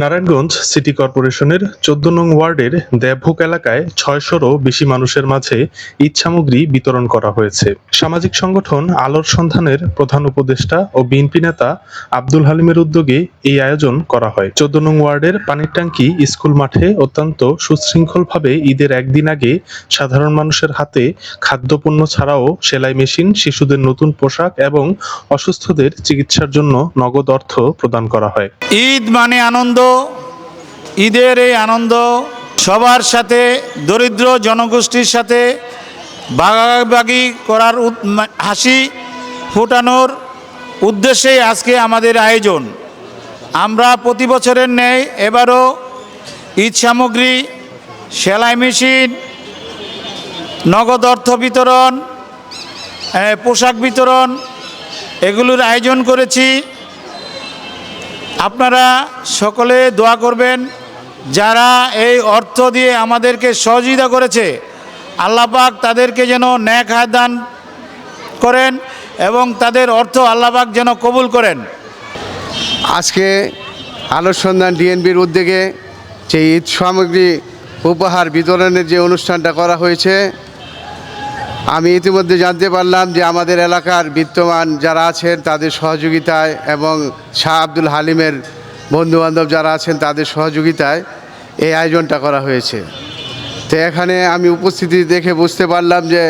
Narayanganj city কর্পোরেশনের চোদ্দ নং ওয়ার্ডের দেবভোগ এলাকায় ছয়শোরও বেশি মানুষের মাঝে ঈদ সামগ্রী বিতরণ করা হয়েছে। সামাজিক সংগঠন আলোর সন্ধানের প্রধান উপদেষ্টা ও বিএনপি নেতা আব্দুল হালিমের উদ্যোগে এই আয়োজন করা হয়। চোদ্দ নং ওয়ার্ডের পানির ট্যাঙ্কি স্কুল মাঠে অত্যন্ত সুশৃঙ্খলভাবে ঈদের একদিন আগে সাধারণ মানুষের হাতে খাদ্যপণ্য ছাড়াও সেলাই মেশিন, শিশুদের নতুন পোশাক এবং অসুস্থদের চিকিৎসার জন্য নগদ অর্থ প্রদান করা হয়। ঈদ মানে আনন্দ ঈদের এই আনন্দ সবার সাথে, দরিদ্র জনগোষ্ঠীর সাথে ভাগাভাগি করার হাসি ফোটানোর উদ্দেশ্যেই আজকে আমাদের আয়োজন। আমরা প্রতি বছরের ন্যায় এবারও ঈদ সামগ্রী, সেলাই মেশিন, নগদ অর্থ বিতরণ পোশাক বিতরণ, এগুলোর আয়োজন করেছি। আপনারা সকলে দোয়া করবেন, যারা এই অর্থ দিয়ে আমাদেরকে সহযোগিতা করেছে, আল্লাহ পাক তাদেরকে যেন ন্যাক দান করেন এবং তাদের অর্থ আল্লাহ পাক যেন কবুল করেন। আজকে আলোর সন্ধান ডিএনবির উদ্যোগে যে ঈদ সামগ্রী উপহার বিতরণের যে অনুষ্ঠানটা করা হয়েছে আমি ইতিমধ্যে জানতে পারলাম যে আমাদের এলাকার বিত্তমান যারা আছেন তাদের সহযোগিতায় এবং শাহ আব্দুল হালিমের বন্ধুবান্ধব যারা আছেন তাদের সহযোগিতায় এই আয়োজনটা করা হয়েছে। তো এখানে আমি উপস্থিতি দেখে বুঝতে পারলাম যে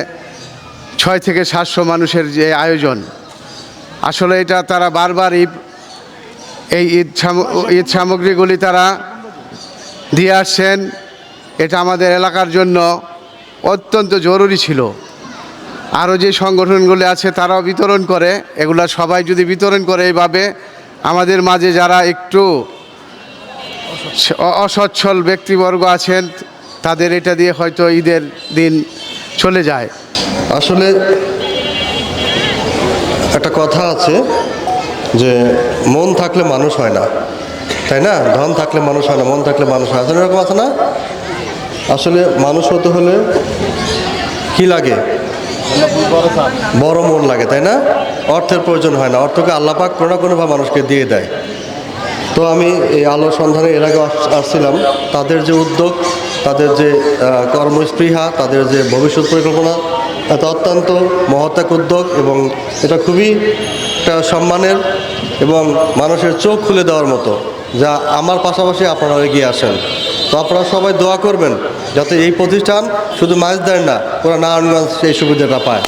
ছয় থেকে সাতশো মানুষের যে আয়োজন, আসলে এটা তারা বারবার এই এই ঈদ ঈদ সামগ্রীগুলি তারা দিয়ে আসছেন। এটা আমাদের এলাকার জন্য অত্যন্ত জরুরি ছিল। আরও যে সংগঠনগুলি আছে তারাও বিতরণ করে, এগুলা সবাই যদি বিতরণ করে এইভাবে, আমাদের মাঝে যারা একটু অসচ্ছল ব্যক্তিবর্গ আছেন, তাদের এটা দিয়ে হয়তো ঈদের দিন চলে যায়। আসলে একটা কথা আছে যে, মন থাকলে মানুষ হয় না। তাই না? ধন থাকলে মানুষ হয় না, মন থাকলে মানুষ হয় আসলে এরকম আছে না? আসলে মানুষ হতে হলে কি লাগে? বড় মন লাগে, তাই না? অর্থের প্রয়োজন হয় না। অর্থকে আল্লাপাক কোনো না কোনোভাবে মানুষকে দিয়ে দেয়। তো আমি এই আলোর সন্ধানে এর আগে আস- আসছিলাম। তাদের যে উদ্যোগ, তাদের যে কর্মস্পৃহা, তাদের যে ভবিষ্যৎ পরিকল্পনা এটা অত্যন্ত মহত্যাক উদ্যোগ এবং এটা খুবই একটা সম্মানের এবং মানুষের চোখ খুলে দেওয়ার মতো, যা আমার পাশাপাশি আপনারা এগিয়ে আসেন। তো আপনারা সবাই দোয়া করবেন যাতে এই প্রতিষ্ঠান শুধু মাছ দেয় না, ওরা নারায়ণগঞ্জ সেই সুবিধাটা পায়।